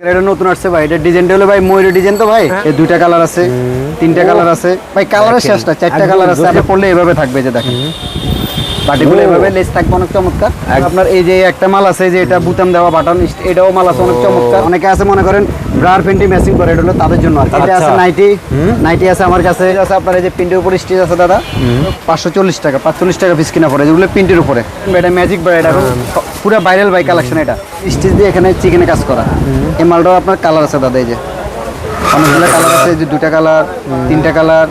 এটা নতুন আসছে ভাই এটা ডিজাইনটা হলো ভাই ময়ূরের ডিজাইন তো ভাই। এই দুইটা কালার আছে তিনটা কালার আছে। ভাই কালারের শেষটা চারটা কালার আছে আপনি পড়লে এভাবে থাকবে যে দেখেন। বাটিগুলো ও। এভাবে লেস থাকবে অনেক চমৎকার। আপনার এই যে একটা মাল আছে যে এটা বুতাম দেওয়া বাটন এটাও মাল আছে অনেক চমৎকার। অনেকে আছে মনে করেন ব্রার প্যান্টি ম্যাচিং করে এটা হলো তাদের জন্য আর এটা আছে আচ্ছা। নাইটি নাইটি আছে আমার কাছে। আছে। আপনার এই যে প্রিন্টের উপরে স্টিচ আছে দাদা পাঁচশো চল্লিশ টাকা পাঁচচল্লিশ টাকা পিস কিনা পড়ে। যেগুলো প্রিন্টের উপরে। এটা ম্যাজিক ব্রাইড এটা এখন পুরো ভাইরাল বাই কালেকশন এটা। স্টিচ দিয়ে এখানে চিকেনে কাজ করা। এই মালটাও আপনার কালার আছে দাদা এই যে। অনেকগুলো কালার আছে এই যে দুটা কালার তিনটা কালার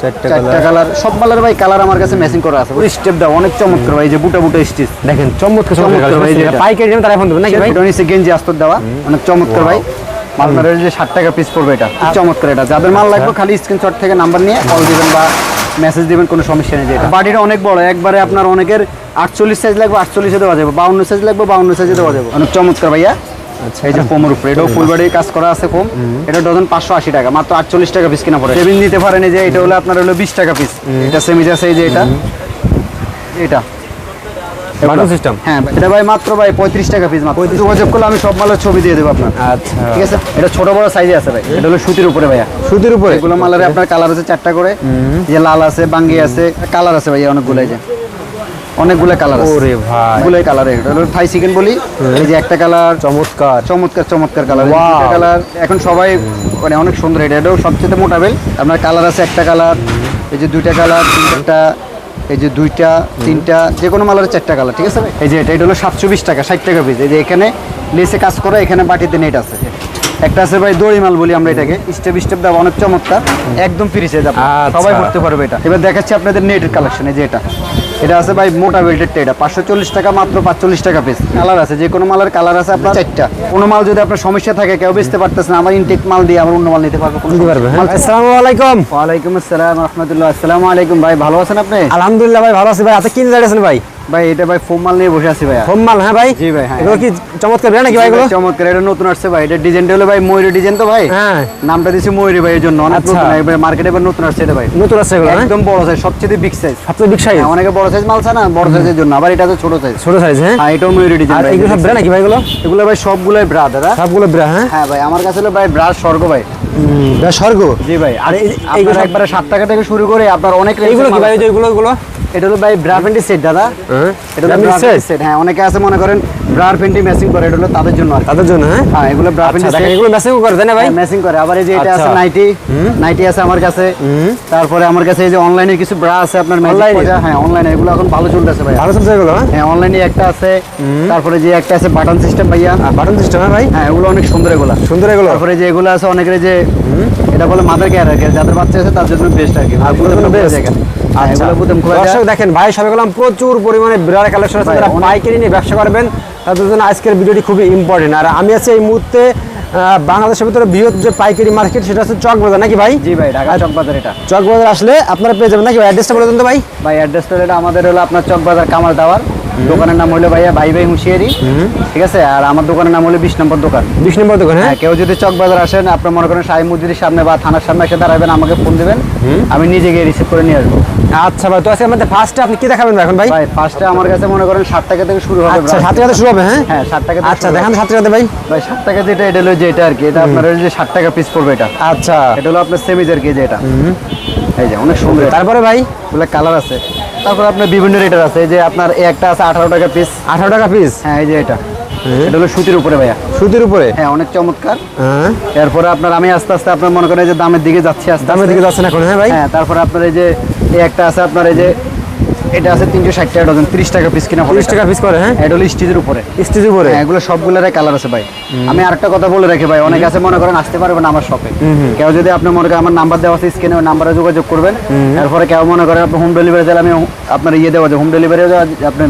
চারটা চারটা কালার সব মালের ভাই কালার আমার কাছে ম্যাচিং করা আছে। অনেক চমৎকার ভাই যে বুটা বুটা স্টিচ দেখেন চমৎকার চমৎকার চমৎকার ভাই, ভাই যেটা। পাইকারি দামে তারা ফোন দেবেন নাকি ভাই? এটা নিচে গেঞ্জি আস্তর দেওয়া। অনেক চমৎকার ভাই। যে ষাট টাকা পিস পড়বে এটা চমৎকার এটা। যাদের মাল লাগবে খালি স্ক্রিনশট থেকে নাম্বার নিয়ে কল দিবেন বা মেসেজ দিবেন কোনো সমস্যা নেই যেটা বাড়িটা অনেক বড় একবারে আপনার অনেকের আটচল্লিশ সাইজ লাগবে আটচল্লিশে দেওয়া যাবে বাউন্ন সাইজ লাগবে বাউন্ন সাইজে দেওয়া যাবে। অনেক চমৎকার ভাইয়া। আচ্ছা এই যে কোমর উপরে এটাও কাজ করা আছে কম এটা ডজন পাঁচশো আশি টাকা মাত্র আটচল্লিশ টাকা পিস কিনা পড়ে। টেবিল নিতে পারেন যে এটা হলো আপনার হলো বিশ টাকা পিস এটা সেমিজ আছে এই যে এটা। এটা। বাটন সিস্টেম হ্যাঁ এটা ভাই মাত্র ভাই পঁয়ত্রিশ টাকা পিস মাত্র। যোগাযোগ করলে আমি সব মালের ছবি দিয়ে দেবো আপনার। আচ্ছা। ঠিক আছে? এটা ছোট বড় সাইজে আছে ভাই। এটা হলো সুতির উপরে ভাইয়া। সুতির উপরে? এগুলো মালের আপনার কালার আছে চারটা করে। যে লাল আছে বাঙ্গি আছে কালার আছে ভাইয়া অনেকগুলো যে। অনেকগুলো কালার আছে। ওরে ভাই। অনেকগুলো কালার এটা থাই চিকেন বলি এই যে একটা কালার চমৎকার। চমৎকার চমৎকার কালার কালার এখন সবাই মানে অনেক সুন্দর এটা এটাও সবচেয়ে মোটা বেল আপনার কালার আছে একটা কালার এই যে দুইটা কালার তিনটা এই যে দুইটা তিনটা যে কোনো মালের চারটা কালার ঠিক আছে? এই যে এটা এটা হলো সাতশো বিশ টাকা ষাট টাকা পিস এই যে এখানে লেসে কাজ করে এখানে বাটিতে নেট আছে। একটা আছে ভাই দড়ি মাল বলি আমরা এটাকে। স্টেপ স্টেপ দেওয়া অনেক চমৎকার। একদম ফ্রি সাইজ আচ্ছা। সবাই পড়তে পারবে এটা। এবার দেখাচ্ছি আপনাদের নেটের কালেকশন এই যে এটা। এটা আছে ভাই মোটা বেল্টেরটা এটা পাঁচশো চল্লিশ টাকা মাত্র পাঁচচল্লিশ টাকা পিস কালার আছে যে কোনো মালের কালার আছে আপনার চারটা। কোনো মাল যদি আপনার সমস্যা থাকে কেউ বেচতে পারতেছে না আমার ইনটেক মাল দিয়ে আমার অন্য মাল নিতে পারব কোনো পারবে হ্যাঁ। আসসালামু আলাইকুম। ওয়ালাইকুম আসসালাম রহমতুল্লাহ। আসসালামু আলাইকুম ভাই ভালো আছেন আপনি? আলহামদুলিল্লাহ ভাই ভালো আছি ভাই। আচ্ছা কিনে দাঁড়িয়েছেন ভাই। ভাই এটা ভাই ফোম মাল নিয়ে বসে আছি ভাই মাল হ্যাঁ ভাই? জি ভাই, হ্যাঁ। এগুলো কি চমৎকার ব্র্যান্ড নাকি ভাই এগুলো? চমৎকার এটা নতুন আসছে ভাই। এটা ডিজাইনটা হলো ভাই ময়ূরের ডিজাইন তো ভাই। হ্যাঁ। নামটা দিয়েছি ময়ূরী ভাই এর জন্য। অনেক আচ্ছা। নতুন এবার মার্কেটে এবার নতুন আসছে এটা ভাই। নতুন আছে এগুলো হ্যাঁ? একদম বড় সাইজ সবচেয়ে বিগ সাইজ সবচেয়ে বিগ সাইজ অনেকে বড় সাইজ মাল চায় না বড় সাইজের জন্য। আবার এটা তো ছোট সাইজ ছোট সাইজ হ্যাঁ? হ্যাঁ এটাও ময়ূরী ডিজাইন আর এগুলো সব ব্র্যান্ড নাকি ভাই এগুলো? এগুলো ভাই সবগুলোই ব্রা দাদা। সবগুলো ব্র্যান্ড হ্যাঁ? হ্যাঁ ভাই আমার কাছে হলো ভাই ব্রাশ স্বর্গ ভাই। স্বর্গ। জি ভাই আর এইগুলো একবারে সাত টাকা থেকে শুরু করে আপনার অনেক এইগুলো কি ভাই আছে। এগুলো এটা হলো ভাই ব্রা প্যান্টি সেট দাদা। হ্যাঁ। এটা হলো ব্রা প্যান্টি সেট হ্যাঁ অনেকে আছে মনে করেন প্যান্টি ম্যাচিং করে এটা হলো তাদের জন্য আর তাদের জন্য হ্যাঁ? হ্যাঁ এগুলো ব্রা আচ্ছা প্যান্টি সেট এগুলো করে তাই না ভাই? ম্যাচিং করে। আবার এই যে এটা আছে আচ্ছা। নাইটি নাইটি আছে আমার কাছে। তারপরে আমার কাছে এই যে অনলাইনে কিছু ব্রা আছে আপনার অনলাইনে হ্যাঁ অনলাইনে এগুলো এখন ভালো চলতেছে ভাই। ভালো চলছে এগুলো হ্যাঁ? হ্যাঁ অনলাইনে একটা আছে। তারপরে যে একটা আছে বাটন সিস্টেম ভাইয়া। বাটন সিস্টেম হ্যাঁ ভাই? হ্যাঁ এগুলো অনেক সুন্দর এগুলো। সুন্দর এগুলো? তারপরে যে এগুলো আছে অনেকের যে এটা বলে মাদার কেয়ার আর যাদের বাচ্চা আছে তার জন্য বেস্ট আর কি। আর? জায়গা। হ্যাঁ, আচ্ছা দর্শক দেখেন। ভাই সবাই বললাম প্রচুর পরিমাণে বিরাট কালেকশন আছে। যারা পাইকারি নিয়ে ব্যবসা করবেন তাদের জন্য আজকের ভিডিওটি খুবই ইম্পর্টেন্ট আর আমি আছি এই মুহূর্তে বাংলাদেশের ভিতরে বৃহৎ যে পাইকারি মার্কেট সেটা হচ্ছে চক বাজার নাকি ভাই? জি ভাই ঢাকা চক বাজার এটা। চক বাজার আসলে আপনারা পেয়ে যাবেন নাকি অ্যাড্রেসটা বলে দেন তো ভাই। ভাই অ্যাড্রেসটা এটা আমাদের হলো আপনার চক বাজার কামাল টাওয়ার দোকানের নাম হলো ভাইয়া ভাই ভাই হুঁশিয়ারি। ঠিক আছে? আর আমার দোকানের নাম হলো বিশ নম্বর দোকান। বিশ নম্বর দোকান হ্যাঁ? হ্যাঁ কেউ যদি চক বাজার আসেন আপনার মনে করেন সাহেব মসজিদের সামনে বা থানার সামনে এসে দাঁড়াবেন আমাকে ফোন দিবেন। আমি নিজে গিয়ে রিসিভ করে নিয়ে আসব। আচ্ছা ভাই তো আজকে আমাদের ফার্স্টে আপনি কি দেখাবেন এখন ভাই? ভাই ফার্স্টে আমার কাছে মনে করেন সাত টাকা থেকে শুরু হবে আচ্ছা। সাত টাকাতে শুরু হবে হ্যাঁ? হ্যাঁ সাত টাকা থেকে আচ্ছা দেখান। সাত টাকাতে ভাই। ভাই সাত টাকা যেটা এটা হলো যে এটা আর কি। এটা আপনার যে সাত টাকা পিস পড়বে এটা। আচ্ছা। এটা হলো আপনার সেমিজ আর কি যে এটা এই যে অনেক সুন্দর। তারপরে ভাই? কালার আছে। তারপরে আপনার বিভিন্ন রেটের আছে। এই যে আপনার একটা আছে আঠারো টাকা পিস আঠারো টাকা পিস হ্যাঁ এই যে এটা। এটা হলো সুতির উপরে ভাইয়া। সুতির উপরে? হ্যাঁ অনেক চমৎকার। হ্যাঁ। এরপরে আপনার আমি আস্তে আস্তে আপনার মনে করেন যে দামের দিকে যাচ্ছি দামের দিকে যাচ্ছেন এখন হ্যাঁ ভাই? হ্যাঁ তারপরে আপনার এই যে একটা আছে আপনার এই যে এটা আছে তিনশো ষাট টাকা ডজন ত্রিশ টাকা পিস কিনা ত্রিশ টাকা পিস করে হ্যাঁ? এটা হলো স্টিজের উপরে। স্টেজ উপরে? হ্যাঁ এগুলো সবগুলোর কালার আছে ভাই। আমি আরেকটা কথা বলে রাখি ভাই অনেকে আছে মনে করেন আসতে পারবেন আমার শপে কেউ যদি আপনি মনে করেন আমার নাম্বার দেওয়া আছে স্ক্রিনে ওই নাম্বারে যোগাযোগ করবেন। তারপরে কেউ মনে করেন আপনি হোম ডেলিভারি দিলে আমি আপনার ইয়ে দেওয়া যায় হোম ডেলিভারি আপনি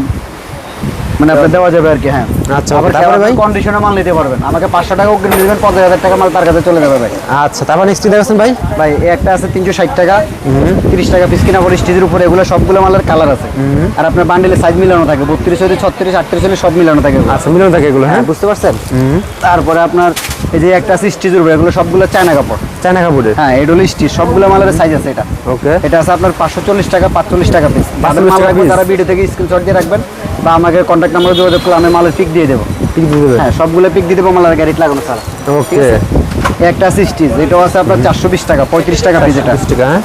মানে আপনি দেওয়া যাবে আর কি হ্যাঁ। আচ্ছা, আবার তারপরে ভাই? কন্ডিশনে মাল নিতে পারবেন। আমাকে পাঁচশো টাকা অগ্রিম দিবেন পঞ্চাশ হাজার টাকা মাল তার কাছে চলে যাবে ভাই। আচ্ছা তারপর নেক্সট দেখাচ্ছেন ভাই? ভাই এই একটা আছে তিনশো ষাট টাকা তিরিশ টাকা পিস কিনা পরে স্টেজের উপরে এগুলো সবগুলো মালের কালার আছে। আর আপনার বান্ডেলে সাইজ মিলানো থাকে বত্রিশ হলে ছত্রিশ আটত্রিশ হলে সব মিলানো থাকে আচ্ছা মিলন থাকে এগুলো হ্যাঁ? হ্যাঁ বুঝতে পারছেন? তারপরে আপনার এই যে একটা আছে স্টিচের উপরে এগুলো সবগুলো চায়না কাপড়। চায়না কাপড়ের? হ্যাঁ এটা হলো স্টিচ সবগুলো মালের সাইজ আছে এটা। ওকে এটা আছে আপনার পাঁচশো চল্লিশ টাকা পাঁচচল্লিশ টাকা পিস 45 টাকা লাগবে piece। তারা ভিডিও থেকে স্ক্রিনশট দিয়ে রাখবেন। বা আমাকে কন্ট্যাক্ট নাম্বারে যোগাযোগ করলে আমি মালের পিক দিয়ে দেবো। পিক দিয়ে দেবো? হ্যাঁ সবগুলো পিক দিয়ে দেবো মালার গাড়ি লাগানো ছাড়া। ওকে একটা সিস্টিজ এটাও আছে আপনার চারশো বিশ টাকা পঁয়ত্রিশ টাকা পিস এটা টাকা হ্যাঁ?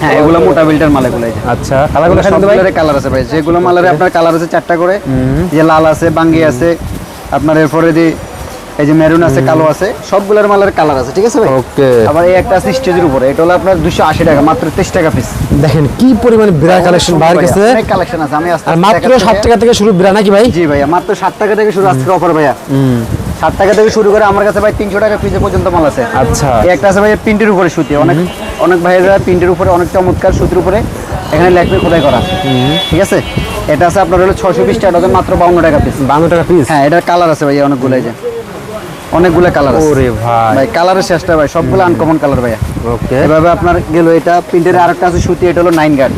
হ্যাঁ এগুলো মোটা বিল্টার মাল এগুলো আচ্ছা কালারগুলো সবগুলোর কালার আছে ভাই। যেগুলো মালারে আপনার কালার আছে চারটা করে যে লাল আছে বাঙ্গি আছে আপনার এরপরে যে এই যে মেরুন আছে কালো আছে সবগুলোর মালের কালার আছে ঠিক আছে ভাই? ওকে আবার এই একটা আছে স্টেজের উপরে এটা হলো আপনার দুশো আশি টাকা মাত্র তেইশ টাকা পিস দেখেন কি পরিমাণে বিড়া কালেকশন বাইরে গেছে। অনেক কালেকশন আছে আমি আর মাত্র দেখাচ্ছি ষাট ভাইয়া। টাকা থেকে শুরু বিড়া নাকি ভাই? জি ভাইয়া মাত্র ষাট টাকা থেকে শুরু আজকের অফার ভাইয়া। ষাট টাকা থেকে শুরু করে আমার কাছে ভাই তিনশো টাকা পিসে পর্যন্ত মাল আছে। আচ্ছা। এই একটা আছে ভাইয়া প্রিন্টের উপরে সুতি অনেক অনেক ভাইয়েরা প্রিন্টের উপরে অনেক চমৎকার সুতির উপরে এখানে লেখবে খোদাই করা। ঠিক আছে? এটা আছে আপনার হলো ছশো বিশ টাকা মাত্র বাউন্ন টাকা পিস বান্ন টাকা পিস হ্যাঁ এটার কালার আছে ভাইয়া অনেকগুলো এই যে। অনেকগুলো কালার আছে। ওরে ভাই। ভাই কালারের শেষটা ভাই সবগুলো আনকমন কালার ভাইয়া। ওকে এভাবে আপনার গেল এটা প্রিন্টের আরেকটা আছে সুতি এটা হলো নাইন গার্ড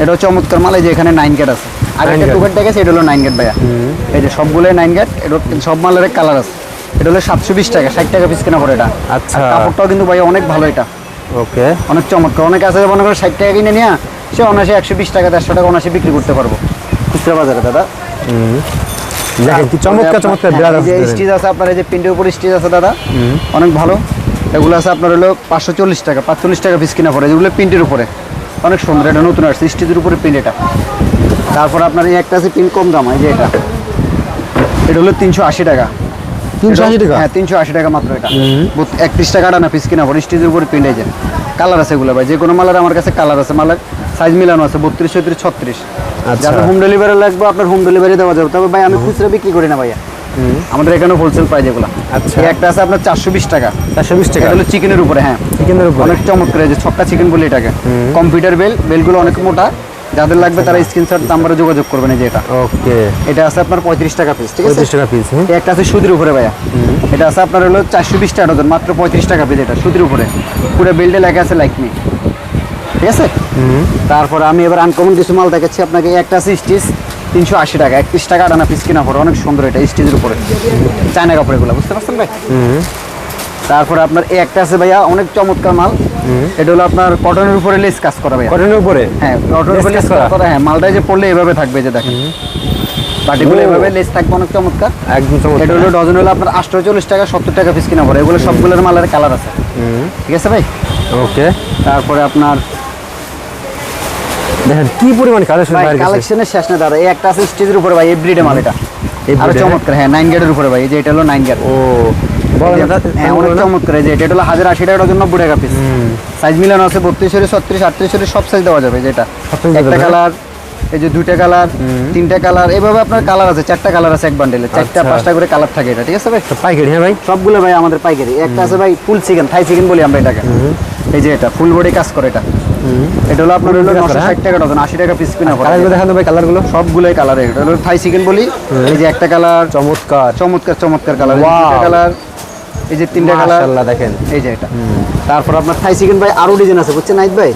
এটা হচ্ছে চমৎকার মাল এই যে এখানে নাইন গেট আছে। আর একটা। টু গেট দেখেছে এটা হলো নাইন গেট ভাইয়া। এই যে সবগুলোই নাইন গেট এটা সব মালের কালার আছে। এটা হলো সাতশো বিশ টাকা ষাট টাকা পিস কেনা পড়ে এটা। আচ্ছা। কাপড়টাও কিন্তু ভাইয়া অনেক ভালো এটা। ওকে অনেক চমৎকার। অনেক আছে মনে করো ষাট টাকা কিনে নিয়ে সে অনাসে একশো বিশ টাকা দেড়শো টাকা অনাসে বিক্রি করতে পারব। খুচরা বাজারে দাদা। দেখেন কি চমৎকার চমৎকার বিড়া হ্যাঁ, এই স্টিচ আছে আপনার এই যে প্রিন্টের উপর স্টিচ আছে দাদা অনেক ভালো। এগুলো আছে আপনার হলো পাঁচশো চল্লিশ টাকা পাঁচচল্লিশ টাকা পিস কিনা পড়ে যেগুলো প্রিন্টের উপরে। অনেক সুন্দর এটা নতুন আসছে স্টিচের উপরে এটা। তারপর আপনার এই একটা আছে প্রিন্ট কম দাম এই যে এটা। এটা হলো তিনশো আশি টাকা। 380 টাকা? হ্যাঁ তিনশো আশি টাকা মাত্র এটা। একত্রিশ টাকা না পিস কিনা পড়ে স্টিচের উপরে প্রিন্ট এই যে। কালার আছে এগুলো ভাই যে কোনো মালের আমার কাছে কালার আছে মালার সাইজ মিলানো আছে বত্রিশ চৌত্রিশ ছত্রিশ। আচ্ছা। যাদের হোম ডেলিভারি লাগবে আপনার হোম ডেলিভারি দেওয়া যাবে। তবে ভাই আমি খুচরা বিক্রি করি না ভাইয়া। আমাদের এখানে হোলসেল প্রাইস এগুলো আচ্ছা। একটা আছে আপনার চারশো বিশ টাকা। চারশো বিশ টাকা? এটা হলো চিকেনের উপরে হ্যাঁ। চিকেনের উপরে? অনেক চমৎকার যে ছক্কা চিকেন বলি এটাকে। কম্পিউটার বেল বেলগুলো অনেক মোটা। যাদের লাগবে তারা স্ক্রিনশট নাম্বারে যোগাযোগ করবেন এই যে এটা। ওকে। এটা আছে আপনার পঁয়ত্রিশ টাকা পিস ঠিক আছে? পঁয়ত্রিশ টাকা পিস একটা আছে সুতির উপরে ভাইয়া। এটা আছে আপনার হলো চারশো বিশ টাকা ডজন মাত্র পঁয়ত্রিশ টাকা পিস এটা সুতির উপরে। পুরো বেল্টে লেখা আছে লাইক মি ঠিক আছে? তারপরে আমি এবার আনকমন কিছু মাল দেখাচ্ছি আপনাকে। একটা আছে স্টিচ তিনশো আশি টাকা। একত্রিশ টাকা আটানা পিস কিনা পড়ে। অনেক সুন্দর এটা স্টিচের উপরে। চায়না কাপড় এগুলো বুঝতে পারছেন ভাই? তারপরে আপনার এই একটা আছে ভাইয়া অনেক চমৎকার মাল। এটা হলো আপনার কটনের উপরে লেস কাজ করা ভাইয়া। কটনের উপরে? হ্যাঁ কটনের উপরে লেস করা? হ্যাঁ মালটা যে পড়লে এভাবে থাকবে যে দেখেন। পার্টিগুলো এভাবে লেস থাকবে অনেক চমৎকার। একদম চমৎকার। এটা হলো ডজন হলো আপনার আটশো চল্লিশ টাকা সত্তর টাকা পিস কিনা পড়ে। এগুলো সবগুলোর মালের কালার আছে। ঠিক আছে ভাই? ওকে তারপরে আপনার দেখেন কি পরিমাণ কালেকশন ভাই কালেকশনের শেষ না দাদা এই একটা আছে স্টেজের উপরে ভাই এভরিডে মাল এটা। হ্যাঁ? চমৎকার হ্যাঁ নাইন গেটের উপরে ভাই এই যে এটা হলো নাইন গেট ও হ্যাঁ অনেক চমৎকার যে এটা হলো হাজার আশি টাকা ডজন নব্বই টাকা পিস সাইজ মিলানো আছে ছত্রিশ সব সাইজ দেওয়া যাবে যেটা একটা কালার এই যে দুইটা কালার তিনটা কালার এইভাবে আপনার কালার আছে চারটা কালার আছে এক বান্ডেলে চারটা আচ্ছা। পাঁচটা করে কালার থাকে এটা ঠিক আছে ভাই? পাইকারি হ্যাঁ ভাই? সবগুলো ভাই আমাদের পাইকারি। একটা আছে ভাই ফুল চিকেন থাই চিকেন বলি আমরা এটাকে। এই যে এটা ফুল বডি কাজ করে এটা। এটা হলো আপনার হলো নশো হ্যাঁ? ষাট টাকা ডজন আশি টাকা পিস কিনা কালারগুলো দেখান ভাই কালারগুলো সবগুলোই কালার এটা হলো থাই চিকেন বলি এই যে একটা কালার চমৎকার। চমৎকার চমৎকার কালার কালার এই যে তিনটা কালার মাশাআল্লাহ দেখেন। এই যে এটা। তারপর আপনার থাই চিকেন ভাই আরও ডিজাইন আছে বুঝছেন নাইট ভাই?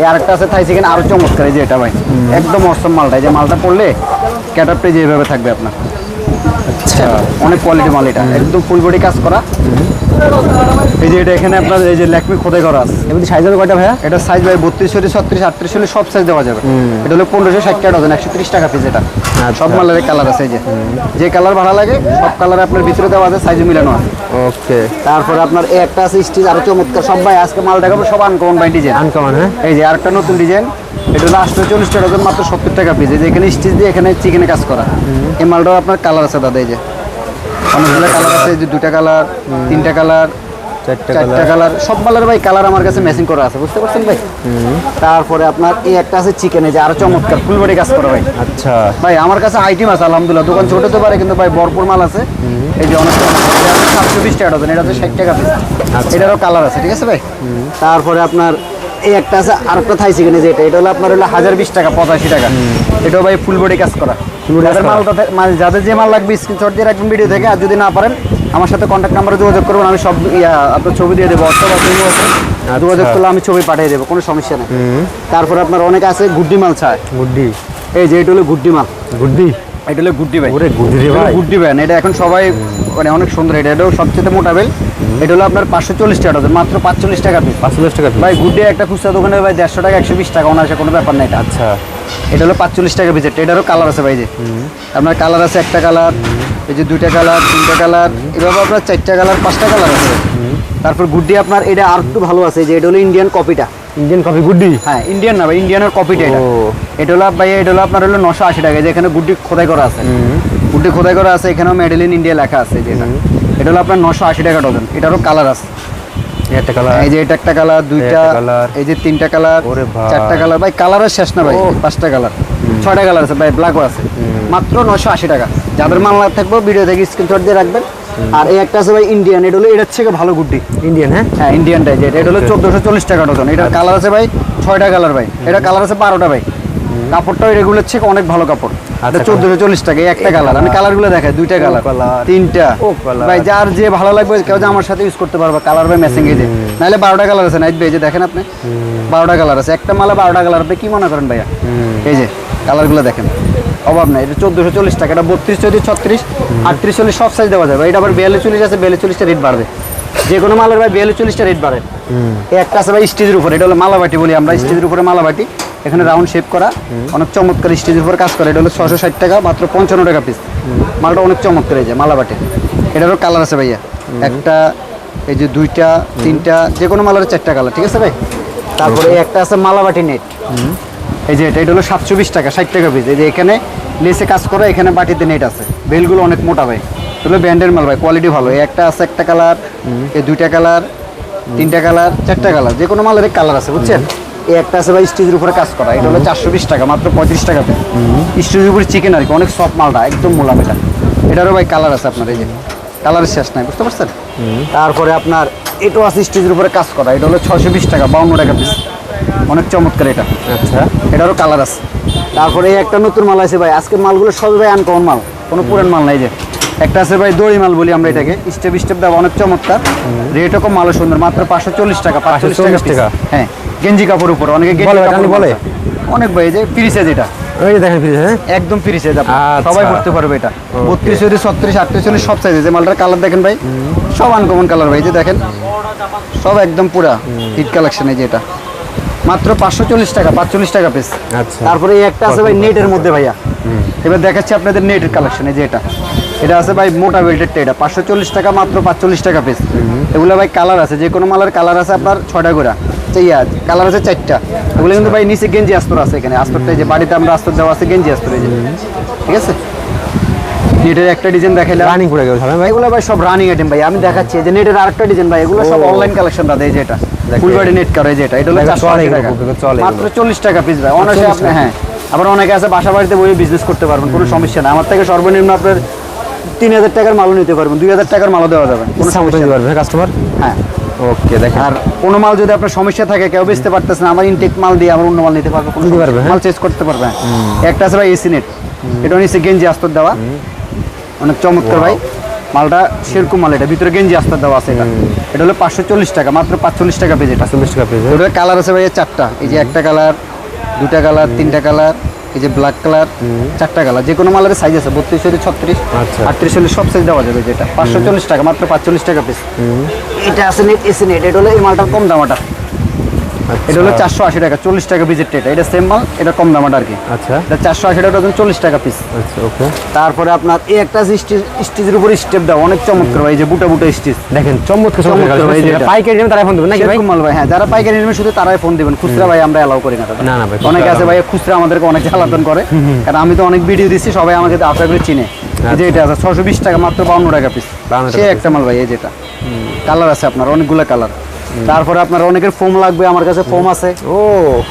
এই আরেকটা আছে থাই চিকেন আরও চমৎকার এই যে এটা ভাই। একদম অসম মালটা এই যে মালটা পড়লে ক্যাটারটা যে এভাবে থাকবে আপনার। অনেক কোয়ালিটি মাল এটা। একদম ফুল বডি কাজ করা। এই যে এটা এখানে আপনার এই যে ল্যাকমি খোদাই করা আছে। এমনি সাইজ হবে কয়টা ভাইয়া? এটা সাইজ ভাই বত্রিশ হলে ছত্রিশ আটত্রিশ হলে সব সাইজ দেওয়া যাবে। এটা হলো পনেরোশো ষাট টাকা ডজন একশো ত্রিশ টাকা পিস এটা। সব মালের কালার আছে এই যে। যে কালার ভালো লাগে সব কালার আপনার ভিতরে দেওয়া আছে সাইজও মিলানো আছে। ওকে তারপরে আপনার একটা আছে স্টিচ আরও চমৎকার। সব ভাই আজকে মাল দেখাবো সব আনকমন বাই ডিজাইন আনকমন হ্যাঁ? এই যে আরেকটা নতুন ডিজাইন এটা হলো আটশো চল্লিশ টাকা মাত্র সত্তর টাকা পিস এই যে এখানে স্টিচ দিয়ে এখানে চিকেনে কাজ করা। এই মালটাও আপনার কালার আছে দাদা এই যে। অনেকগুলো কালার আছে যে দুটা কালার তিনটা কালার চারটা কালার সব মালের ভাই কালার আমার কাছে ম্যাচিং করা আছে বুঝতে পারছেন ভাই? তারপরে আপনার এই একটা আছে চিকেনে যে আরও চমৎকার ফুলবাড়ি কাজ করা ভাই। আচ্ছা। ভাই আমার কাছে আইটেম আছে আলহামদুলিল্লাহ। দোকান ছোট হতে পারে কিন্তু ভাই ভরপুর মাল আছে। এই যে অনেক সাতশো বিশ টাকা ডজন এটা হচ্ছে ষাট টাকা পিস আচ্ছা। এটারও কালার আছে ঠিক আছে ভাই? তারপরে আপনার এই একটা আছে আর একটা থাই চিকেন যে এটা এটা হলো আপনার হলো হাজার বিশ টাকা পঁচাশি টাকা। এটাও ভাই ফুল বডি কাজ করা। যাদের মালটা মাল যাদের যে মাল লাগবে স্ক্রিনশট দিয়ে রাখবেন ভিডিও থেকে আর যদি না পারেন আমার সাথে কন্ট্যাক্ট নাম্বারে যোগাযোগ করবেন আমি সব ইয়া আপনার ছবি দিয়ে দেবো অথবা যোগাযোগ করলে আমি ছবি পাঠিয়ে দেবো কোনো সমস্যা নেই। তারপর আপনার অনেক আছে গুড্ডি মাল চায় গুড্ডি? এই যে এটা হলো গুড্ডি মাল। গুড্ডি? এটা হলো গুড্ডি ভাই। ওরে গুড্ডি ভাই। গুড্ডি ভ্যান এটা এখন সবাই মানে অনেক সুন্দর এটা এটাও সবচেয়ে মোটা বেল। এটা হলো আপনার পাঁচশো চল্লিশ টাকা মাত্র পাঁচচল্লিশ টাকা পিস পাঁচশো দশ টাকা। ভাই গুড্ডি একটা খুচরা দোকানে ভাই দেড়শো টাকা একশো বিশ টাকা ওনার কোনো ব্যাপার নাই এটা। আচ্ছা। এটা হলো পাঁচচল্লিশ টাকা পিস এটারও কালার আছে ভাই যে। আপনার কালার আছে একটা কালার এই যে দুইটা কালার তিনটা কালার এভাবে আপনার চারটা কালার পাঁচটা কালার আছে। তারপর গুড্ডি আপনার এটা আর একটু ভালো আছে যে এটা হলো ইন্ডিয়ান কপিটা ইন্ডিয়ান কফি গুড্ডি? হ্যাঁ ইন্ডিয়ান না ভাই ইন্ডিয়ানের কপিটা এটা। এটা হলো ভাই এটা হলো আপনার হলো নশো আশি টাকা যে এখানে গুড্ডি খোদাই করা আছে। গুড্ডি খোদাই করা আছে এখানেও মেডেল ইন ইন্ডিয়া লেখা আছে যেটা এটা। হলো আপনার নশো আশি টাকা ডজন এটারও কালার আছে। একটা কালার এই যে এটা একটা কালার দুইটা colour। এই যে তিনটা কালার ওরে ভাই। চারটা কালার ভাই কালারের শেষ না ভাই পাঁচটা কালার ছয়টা কালার আছে ভাই ব্ল্যাকও আছে। মাত্র নশো আশি টাকা। যাদের মামলা থাকব ভিডিও থেকে স্ক্রিনশট দিয়ে রাখবেন। আর এই একটা আছে ভাই ইন্ডিয়ান এটা হলো এটার থেকে ভালো গুড্ডি। ইন্ডিয়ান হ্যাঁ? হ্যাঁ ইন্ডিয়ানটাই যেটা এটা হলো চোদ্দোশো চল্লিশ টাকা ডজন এটার কালার আছে ভাই ছয়টা কালার ভাই। এটা কালার আছে বারোটা ভাই। কাপড়টাও রেগুলার থেকে অনেক ভালো কাপড়। আচ্ছা, চোদ্দোশো চল্লিশ টাকা এই একটা কালার আমি কালারগুলো দেখাই দুইটা কালার। তিনটা। ভাই যার যে ভালো লাগবে কেউ যে আমার সাথে ইউজ করতে পারবে কালার বাই ম্যাচিং এই যে। নাহলে বারোটা কালার আছে নাইট এই যে দেখেন আপনি। বারোটা কালার আছে। একটা মালা বারোটা কালার আপনি কি মনে করেন ভাইয়া? এই যে। কালারগুলো দেখেন। অভাব নাই এটা চোদ্দোশো চল্লিশ টাকা এটা বত্রিশ চল্লিশ ছত্রিশ আটত্রিশ চল্লিশ সব সাইজ দেওয়া যাবে। এটা আবার বিয়াল্লিশ চল্লিশ আছে বিয়াল্লিশ চল্লিশটা রেট বাড়বে। যে কোনো মালের ভাই বিয়াল্লিশ চল্লিশটা রেট বাড়ে। একটা আছে ভাই স্টেজের উপরে এটা হলো মালাবাটি বলি আমরা স্টেজের উপরে মালাবাটি। এখানে রাউন্ড শেপ করা অনেক চমৎকার স্টেজের উপর কাজ করে। এটা হলো ছশো ষাট টাকা মাত্র পঞ্চান্ন টাকা পিস মালটা অনেক চমৎকার এই যে মালাবাটি। এটারও কালার আছে ভাইয়া। একটা এই যে দুইটা তিনটা যে কোনো মালের চারটা কালার ঠিক আছে ভাই? তারপরে একটা আছে মালাবাটি নেট এই যে এটা এটা হলো সাতশো বিশ টাকা ষাট টাকা পিস এই যে এখানে লেসে কাজ করা এখানে বাটিতে নেট আছে। বেলগুলো অনেক মোটা ভাই। এগুলো ব্র্যান্ডের মাল ভাই কোয়ালিটি ভালো। একটা আছে একটা কালার এই দুইটা কালার তিনটা কালার চারটা কালার যে কোনো মালের কালার আছে বুঝছেন? এই একটা আছে ভাই স্টেজের উপরে কাজ করা। এটা হলো চারশো বিশ টাকা মাত্র পঁয়ত্রিশ টাকা স্টেজের উপরে চিকেন আর কি অনেক সফট মালটা একদম মোলাম এটা এটারও ভাই কালার আছে আপনার এই যে। কালারের শেষ নাই বুঝতে পারছেন? তারপরে আপনার এটাও আছে স্টেজের উপরে কাজ করা। এটা হলো ছশো বিশ টাকা বাউন্ন টাকা পিস অনেক চমৎকার এটা। আচ্ছা। এটারও কালার আছে। তারপরে একটা নতুন মাল আছে ভাই। আজকে মালগুলো সবই ভাই আনকমন মাল। কোনো পুরান মাল নাই যে। একটা আছে ভাই দড়ি মাল বলি আমরা এটাকে। স্টেপ স্টেপ দেওয়া অনেক চমৎকার। রেটও কম মালও সুন্দর। মাত্র পাঁচশো চল্লিশ টাকা পাঁচশো 540 টাকা। হ্যাঁ গেঞ্জি কাপড় উপর। অনেকে গেঞ্জি বলে, কাপড় বলে? অনেক ভাই যে ফ্রি সাইজ এটা। ওই যে দেখেন হ্যাঁ? একদম ফ্রি সাইজ আচ্ছা। সবাই পড়তে পারবে এটা। বত্রিশ চল্লিশ ছত্রিশ আটত্রিশ চল্লিশ সব সাইজে যে মালটার কালার দেখেন ভাই সব আনকমন কালার ভাই। যে দেখেন সব একদম পুরা হিট কালেকশন এই যে এটা। মাত্র পাঁচশো চল্লিশ টাকা পাঁচচল্লিশ টাকা পিস আচ্ছা। তারপরে এই একটা আছে ভাই নেটের মধ্যে ভাইয়া। এবার দেখাচ্ছি আপনাদের নেটের কালেকশন এই যে এটা। এটা আছে ভাই মোটা বেল্টেরটা এটা পাঁচশো চল্লিশ টাকা মাত্র পাঁচচল্লিশ টাকা পিস এগুলো ভাই কালার আছে যে কোনো মালের কালার আছে আপনার ছটা ইয়া কালার আছে চারটা। এগুলো কিন্তু ভাই নিচে গেঞ্জি আস্তর আছে এখানে। আস্তরটা এই যে বাড়িতে আমরা আস্তর দেওয়া আছে গেঞ্জি আস্তর এই যে। ঠিক আছে? নেটের একটা ডিজাইন দেখাইলাম। রানিং করে গেল ভাই এগুলো ভাই সব রানিং আইটেম ভাই। আমি দেখাচ্ছি যে নেটের আরেকটা ডিজাইন ভাই এগুলো সব অনলাইন কালেকশন দাদা এই যে এটা। ফুল বডি নেট করা এই যে এটা। এটা হলো 400 চলে টাকা। মাত্র এগুলো। চল্লিশ টাকা পিস ভাই। অনায়াসে 40 আপনি হ্যাঁ আবার অনেকে আছে বাসা বাড়িতে বসে বিজনেস করতে পারবেন কোনো সমস্যা নাই। আমার থেকে সর্বনিম্ন আপনার তিন হাজার টাকার মালও নিতে পারবেন দুই হাজার টাকার মালও দেওয়া যাবে কোনো সমস্যা দিতে পারবে কাস্টমার হ্যাঁ। ওকে দেখেন। আর কোনো মাল যদি আপনার সমস্যা থাকে কেউ বেচতে পারতেছে না আমার ইনটেক মাল দিয়ে আমার অন্য মাল নিতে পারব নিতে। হ্যাঁ? মাল চেঞ্জ করতে পারবে হ্যাঁ। একটা আছে ভাই এসি নেট এটা নিচে গেঞ্জি আস্তর দেওয়া। অনেক চমৎকার ভাই। মালটা সেরকম মাল এটা। ভিতরে গেঞ্জি আস্তর দেওয়া আছে এটা। এটা হলো পাঁচশো চল্লিশ টাকা মাত্র পাঁচচল্লিশ টাকা পেজ এটা চল্লিশ টাকা পেজ ওটার কালার আছে ভাই চারটা। এই যে একটা কালার দুটা কালার তিনটা কালার এই যে ব্ল্যাক কালার চারটা কালার। যে কোনো মালের সাইজ আছে বত্রিশ চল্লিশ ছত্রিশ আচ্ছা। আটত্রিশ চল্লিশ সব সাইজ দেওয়া যাবে যেটা। পাঁচশো চল্লিশ টাকা মাত্র পাঁচচল্লিশ টাকা পিস এটা আছে নেট এসি নেট এটা হলো এই মালটার কম দামাটা। এটা হলো চারশো আশি টাকা চল্লিশ টাকা পিসের এটা এটা সেম মাল এটা কম দামাটা আর কি। আচ্ছা। এটা চারশো আশি টাকা ডজন চল্লিশ টাকা পিস আচ্ছা ওকে। তারপরে আপনার এই একটা স্টিচ স্টিচের উপরে স্টেপ দাও অনেক চমৎকার ভাই যে বুটা বুটা স্টিচ দেখেন চমৎকার চমৎকার চমৎকার ভাই, ভাই পাইকারি নেবেন তারা ফোন দেবেন নাকি ভাই? মাল ভাই হ্যাঁ যারা পাইকারি নেবে শুধু তারাই ফোন দিবেন। খুচরা ভাই আমরা অ্যালাউ করি না না, না ভাই, অনেকে আছে ভাই খুচরা আমাদেরকে অনেক জ্বালাতন করে। কারণ আমি তো অনেক ভিডিও দিচ্ছি সবাই আমাকে আশা করে চিনে। যে এটা আছে ছশো বিশ টাকা মাত্র বাউন্ন টাকা পিস সে একটা মাল ভাই এই যেটা কালার আছে আপনার অনেকগুলো কালার তারপরে আপনার অনেকের ফোম লাগবে আমার কাছে ফোম আছে। ও।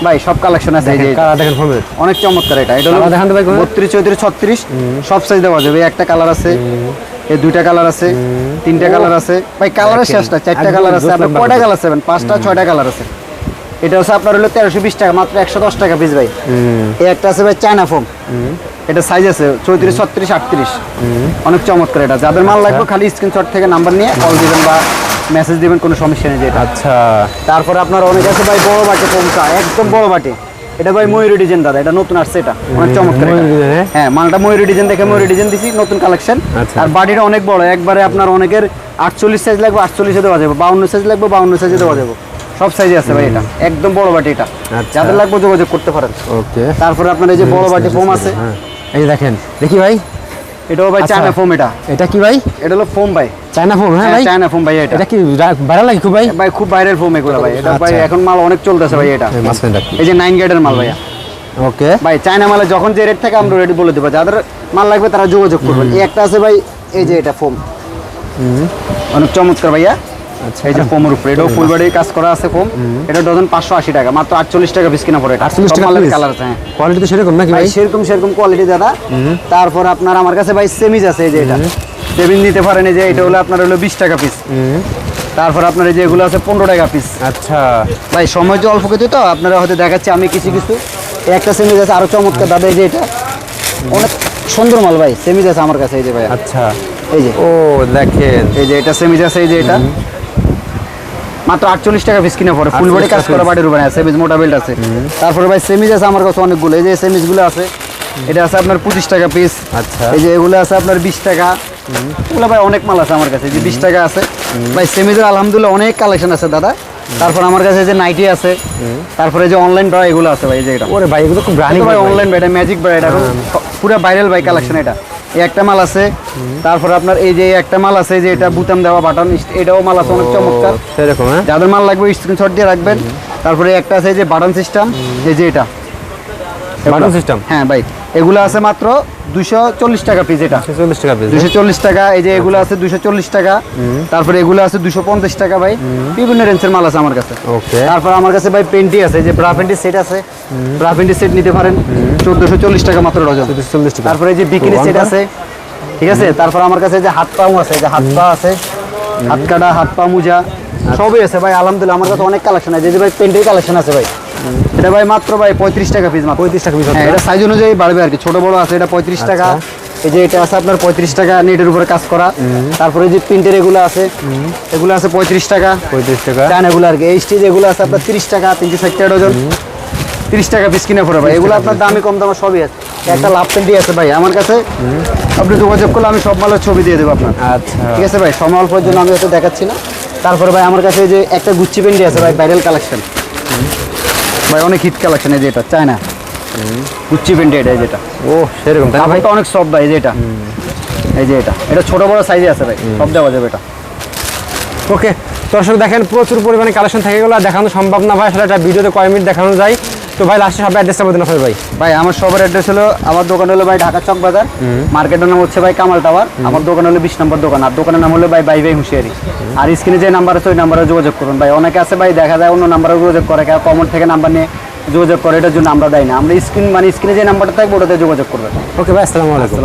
ভাই সব কালেকশন আছে দেখেন অনেক চমৎকার এটা। এটা হলো দেখান ভাই কোনো? বত্রিশ চৌত্রিশ ছত্রিশ। সব সাইজ দেওয়া যাবে। একটা কালার আছে এই দুইটা কালার আছে তিনটা কালার আছে। ভাই কালারের শেষটা চারটা কালার আছে। কয়টা কালার পাঁচটা ছয়টা কালার আছে। এটা হচ্ছে আপনার হলো তেরোশো বিশ টাকা মাত্র একশো দশ টাকা পিস ভাই। এই একটা আছে ভাই চায়না ফোম এটা সাইজ আছে চৌত্রিশ ছত্রিশ আটত্রিশ। অনেক চমৎকার এটা। যাদের মাল লাগবে খালি স্ক্রিনশট থেকে নাম্বার নিয়ে কল দিবেন বা মেসেজ দিবেন কোনো সমস্যা নেই যেটা। আচ্ছা। তারপর আপনার অনেক আছে ভাই বড় বাটি পমসা একদম বড় বাটি। এটা ভাই ময়ূরী ডিজাইন দাদা এটা নতুন আসছে এটা। অনেক চমৎকার হ্যাঁ? মালটা ময়ূরী ডিজাইন দেখে ময়ূরী ডিজাইন দিছি নতুন কালেকশন আচ্ছা। আর বাটিটা অনেক বড় একবারে আপনার অনেকের আটচল্লিশ সাইজ লাগবে আটচল্লিশে দেওয়া যাবে বাউন্ন সাইজ লাগবে বাউন্ন সাইজে দেওয়া যাবে। সব সাইজে আছে ভাই এটা একদম বড় বাটি এটা। আচ্ছা। যাদের লাগবে যোগাযোগ করতে পারেন। ওকে। তারপরে আপনার এই যে বড় বাটি ফোম আছে। হ্যাঁ। এই দেখেন দেখি ভাই। এটাও ভাই আচ্ছা। চায়না ফোম এটা। এটা কি ভাই? এটা হলো ফোম ভাই। চায়না ফোম হ্যাঁ ভাই? চায়না ফোম ভাই এটা। এটা কি ভাড়া লাগে খুব ভাই? ভাই খুব বাইরের ফোম এগুলো ভাই। এটা ভাই আচ্ছা। এখন মাল অনেক চলতেছে ভাই এটা। এই এই যে নাইন গেটের মাল ভাইয়া। ওকে। ভাই চায়না মালে যখন যে রেট থাকে আমরা রেট বলে দেবো। যাদের মাল লাগবে তারা যোগাযোগ করবেন। এই একটা আছে ভাই এই যে এটা ফোম। অনেক চমৎকার ভাইয়া। আচ্ছা এই যে ফোমের উপরে এটাও ফুল বডি কাজ করা আছে এটা ডজন পাঁচশো আশি টাকা মাত্র আটচল্লিশ টাকা পিস কিনা পড়ে 48 টাকা? কালার আছে হ্যাঁ। কোয়ালিটি তো সেরকম নাকি ভাই সেরকম সেরকম কোয়ালিটি দাদা। তারপর আপনার আমার কাছে ভাই সেমিজ আছে এই যে এটা। সেমিজ নিতে পারেন এই যে এটা হলো আপনার হলো বিশ টাকা পিস তারপর আপনার এই যে এগুলো আছে পনেরো টাকা পিস আচ্ছা। ভাই সময় যে অল্প কিছু তো আপনারা হয়তো দেখাচ্ছি আমি কিছু কিছু। একটা সেমিজ আছে আরও চমৎকার দাদা এই যে এটা। অনেক সুন্দর মাল ভাই সেমিজ আছে আমার কাছে এই যে ভাই আচ্ছা। এই যে। ও দেখেন। এই যে এটা সেমিজ আছে এই যে এটা। মাত্র আটচল্লিশ টাকা পিস কিনে পড়ে ফুল বডি কাজ করা বাড়ির উপরে সেমিজ মোটা বেল্ট আছে। তারপরে ভাই সেমিজ আছে আমার কাছে অনেকগুলো। এই যে সেমিজগুলো আছে এটা আছে আপনার পঁচিশ টাকা পিস আচ্ছা। এই যে এগুলো আছে আপনার বিশ টাকা। এগুলো ভাই অনেক মাল আছে আমার কাছে যে বিশ টাকা আছে। ভাই সেমিজের আলহামদুলিল্লাহ অনেক কালেকশন আছে দাদা। তারপর আমার কাছে যে নাইটি আছে। তারপরে যে অনলাইন ড্র এগুলো আছে ভাই এই যে এটা। ওরে ভাই এগুলো খুব ভাই অনলাইন ভাই এটা ম্যাজিক ভাই এটা পুরো ভাইরাল ভাই কালেকশন এটা। একটা মাল আছে। তারপর আপনার এই যে একটা মাল আছে যে এটা বুতাম দেওয়া বাটন এটাও মাল আছে অনেক চমৎকার। সেরকম হ্যাঁ? যাদের মাল লাগবে স্ক্রিনশট দিয়ে রাখবেন। তারপরে একটা আছে যে বাটন সিস্টেম এই যে এটা। Button system? হ্যাঁ ভাই এগুলো আছে মাত্র দুশো চল্লিশ টাকা পিস এটা। ছেচল্লিশ টাকা পিস দুশো চল্লিশ টাকা এই যে এগুলো আছে দুশো চল্লিশ টাকা। তারপরে এগুলো আছে দুশো পঞ্চাশ টাকা ভাই। বিভিন্ন রেঞ্জের মাল আছে আমার কাছে। ওকে। তারপর আমার কাছে ভাই পেন্টি আছে যে ব্রা পেন্টির সেট আছে। ব্রা পেন্টির সেট নিতে পারেন। চোদ্দশো চল্লিশ টাকা মাত্র ডজন। চল্লিশ টাকা। তারপরে এই যে বিকিনি সেট আছে। ঠিক আছে? তারপর আমার কাছে যে হাত পাও আছে যে হাত পা আছে। হাত কাটা হাত পা মোজা সবই আছে ভাই আলহামদুলিল্লাহ। আমার কাছে অনেক কালেকশন আছে। যে ভাই পেন্টের কালেকশন আছে ভাই। এটা ভাই মাত্র ভাই পঁয়ত্রিশ টাকা পিস মাত্র। পঁয়ত্রিশ টাকা পিস হ্যাঁ এটা সাইজ অনুযায়ী বাড়বে আর কি ছোট বড় আছে এটা পঁয়ত্রিশ টাকা। এই যে এটা আছে আপনার পঁয়ত্রিশ টাকা নেটের উপরে কাজ করা। তারপরে যে প্রিন্টের এগুলো আছে এগুলো আছে পঁয়ত্রিশ টাকা। পঁয়ত্রিশ টাকা। চান এগুলো আর কি। এই স্টিচ এগুলো আছে আপনার তিরিশ টাকা ষাট টাকা ডজন তিরিশ টাকা পিস কিনে পড়ে ভাই। এগুলো আপনার দামি কম দামে সবই আছে। একটা লাভ পেন্টি আছে ভাই আমার কাছে। আপনি যোগাযোগ করলে আমি সব মালের ছবি দিয়ে দেবো আপনার। আচ্ছা। ঠিক আছে ভাই সময় অল্পের জন্য আমি হয়তো দেখাচ্ছি না। তারপরে ভাই আমার কাছে যে একটা গুচ্ছি পেন্টি আছে ভাই ভাইরাল কালেকশন ভাই অনেক হিট কালেকশন এই যে এটা চায়না। পেন্টি এটা এই যেটা ও সেরকম তাই ভাই তো অনেক সফট ভাই এই যে এটা। এই যে এটা। এটা ছোট বড় সাইজে আছে ভাই সব দেওয়া যাবে এটা। ওকে দর্শক দেখেন প্রচুর পরিমাণে কালেকশন থেকে গেলো আর দেখানো সম্ভব না ভাই। আসলে একটা ভিডিওতে কয় মিনিট দেখানো যায়। তো ভাই লাস্টে সব অ্যাড্রেসটা বলতে না ভাই। ভাই আমার সবার অ্যাড্রেস হলো আমার দোকান হলো ভাই ঢাকা চক বাজার মার্কেটের নাম হচ্ছে ভাই কামাল টাওয়ার। আমার দোকান হলো বিশ নম্বর দোকান আর দোকানের নাম হলো ভাই বাই ভাই হুঁশিয়ারি আর স্ক্রিনে যে নাম্বার আছে ওই নাম্বারে যোগাযোগ করুন ভাই। অনেকে আছে ভাই দেখা যায় অন্য নাম্বারে যোগাযোগ করে কেউ কমন থেকে নাম্বার নিয়ে যোগাযোগ করে এটার জন্য আমরা দেয় না। আমরা স্ক্রিন মানে স্ক্রিনে যে নাম্বারটা থাকবে ওটাতে যোগাযোগ করবেন। ওকে ভাই আসসালামু আলাইকুম।